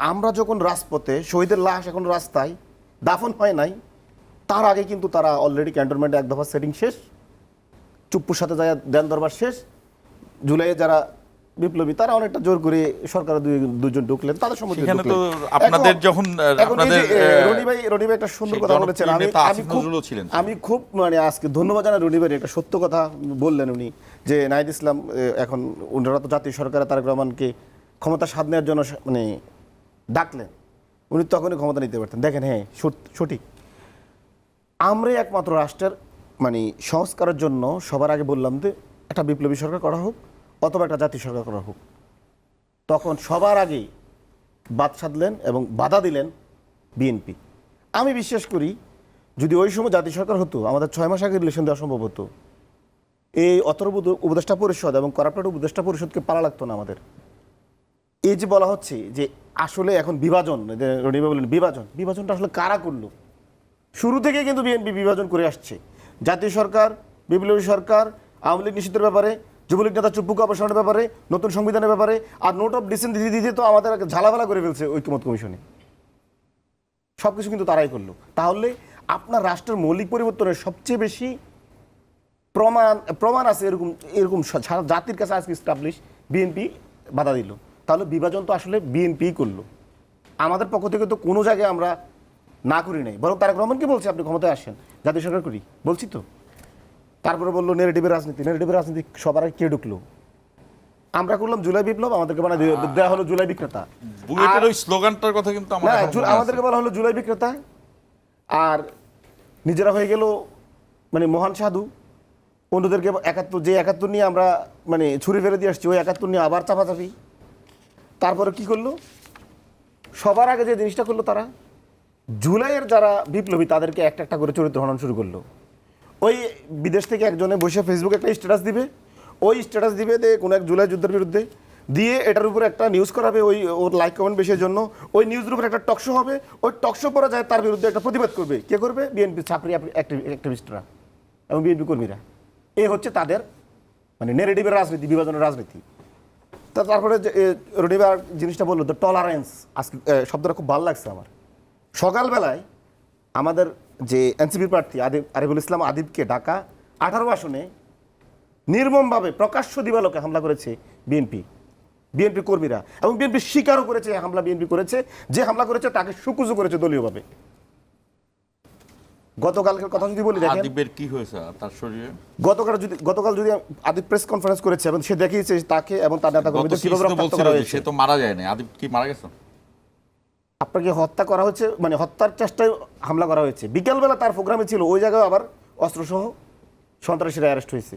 আমরা যখন রাজপথে শহীদের লাশ এখন রাস্তায় দাফন হয় নাই তার আগে কিন্তু তারা অলরেডি ক্যান্টনমেন্টে এক দফা সেটিং শেষ চুপ্পুর সাথে যায় দেন দরবার শেষ। জুলাইয়ে যারা বিপ্লবী তারা অনেকটা জোর করে সরকারের দুই দুজন ঢুকলেন তাদের সম্মতি সেখানে তো আপনাদের যখন, আপনাদের, রনি ভাই রনি ভাই একটা সুন্দর কথা বলেছেন। আমি আমি খুব ছিলেন। আমি খুব মানে আজকে ধন্যবাদ জানাই রনি ভাই একটা সত্য কথা বললেন উনি যে নাহিদ ইসলাম এখন ওনারা তো জাতীয় সরকার তারেক রহমানকে ক্ষমতা নেওয়ার জন্য মানে ডাকলেন। উনি তখনই ক্ষমতা নিতে পারতেন। দেখেন হ্যাঁ সঠিক। আমরাই একমাত্র রাষ্ট্রের মানে সংস্কারের জন্য সবার আগে বললাম যে, একটা বিপ্লবী সরকার করা হোক অথবা একটা জাতীয় সরকার করা হোক। তখন সবার আগে বাদ সাধলেন এবং বাধা দিলেন বিএনপি। আমি বিশ্বাস করি, যদি ওই সময় জাতীয় সরকার হতো, আমাদের ছয় মাস আগে রিলেশন দেওয়া সম্ভব হতো, এই অতর্ব উপদেষ্টা পরিষদ এবং করাপ্টেড উপদেষ্টা পরিষদকে পালা লাগতো না আমাদের। এই যে বলা হচ্ছে যে আসলে এখন বিভাজন রনিবা বললেন, বিভাজন। বিভাজনটা আসলে কারা করল? শুরু থেকে কিন্তু বিএনপি বিভাজন করে আসছে। জাতীয় সরকার, বিপ্লবী সরকার, আওয়ামী লীগ নিষিদ্ধের ব্যাপারে, যুবলীগ নেতা চুপ্পুকে অপসারণের ব্যাপারে, নতুন সংবিধানের ব্যাপারে, আর নোট অফ ডিসেন্ট দিতে দিতে তো আমাদের ঝালাফালা করে ফেলছে ঐক্যমত কমিশনে। সব কিছু কিন্তু তারাই করল। তাহলে আপনার রাষ্ট্রের মৌলিক পরিবর্তনের সবচেয়ে বেশি প্রমাণ প্রমাণ আছে এরকম এরকম জাতির কাছে আজকে স্টাবলিশ বিএনপি বাধা দিল। তাহলে বিভাজন তো আসলে বিএনপি করল। আমাদের পক্ষ থেকে তো কোনো জায়গায় আমরা না করি নাই। বরং তারেক রহমানকে বলছি আপনি ক্ষমতায় আসেন জাতীয় সরকার করি। বলছি তো। তারপরে বলল নেগেটিভের রাজনীতি। নেগেটিভের রাজনীতি সবার আগে কে ঢুকলো? আমরা করলাম জুলাই বিপ্লব আমাদেরকে বানা দেওয়া হলো জুলাই বিক্রেতা। বুয়েটের ওই স্লোগানটার কথা কিন্তু মনে। আমাদেরকে বলা হলো জুলাই বিক্রেতা। আর নিজেরা হয়ে গেল মানে মহান সাধু। অন্যদেরকে একাত্তর যে একাত্তর নিয়ে আমরা মানে ছুরি ফেলে দিয়ে আসছি ওই একাত্তর নিয়ে আবার চাপাচাপি। তারপরে কি করল? সবার আগে যে জিনিসটা করল তারা, জুলাইয়ের যারা বিপ্লবী তাদেরকে একটা একটা করে চরিত্র হনন শুরু করল। ওই বিদেশ থেকে একজনে বসে ফেসবুকে একটা স্ট্যাটাস দিবে। ওই স্ট্যাটাস দিবে যে কোনো এক জুলাই যুদ্ধের বিরুদ্ধে। দিয়ে এটার উপর একটা নিউজ করাবে ওই ওর লাইক কমেন্ট বেশির জন্য। ওই নিউজের উপর একটা টকশো হবে। ওই টকশো পরে যায় তার বিরুদ্ধে একটা প্রতিবাদ করবে। কে করবে? বিএনপি ছাত্রী অ্যাক্টিভিস্টরা এবং বিএনপি কর্মীরা। এই হচ্ছে তাদের মানে নেগেটিভের রাজনীতি, বিভাজনের রাজনীতি। তা তারপরে রনিবার জিনিসটা বলল দ্য টলারেন্স আজকে শব্দটা খুব ভালো লাগছে আমার। সকালবেলায় আমাদের যে এনসিপি প্রার্থী আদিব, আরিফুল ইসলাম আদিবকে ঢাকা আঠারো আসনে নির্মমভাবে প্রকাশ্য দিবালোকে হামলা করেছে বিএনপি বিএনপি কর্মীরা এবং বিএনপি স্বীকারও করেছে হামলা বিএনপি করেছে। যে হামলা করেছে তাকে সুকুজু করেছে দলীয়ভাবে। গতকালকের কথা যদি বলি দেখেন। আদিবের কি হয়েছে তার শরীরে? গতকাল যদি গতকাল যদি আদিব প্রেস কনফারেন্স করেছে এবং সে দেখিয়েছে তাকে এবং তার নেতা কর্মীদের কীভাবে রক্তাক্ত করা হয়েছে। সে তো মারা যায় না আদিব কি মারা গেছে? আপনাকে হত্যা করা হচ্ছে মানে হত্যার চেষ্টায় হামলা করা হয়েছে। বিকেলবেলা তার প্রোগ্রামে ছিল ওই জায়গায় আবার অস্ত্রসহ সন্ত্রাসীরা অ্যারেস্ট হয়েছে।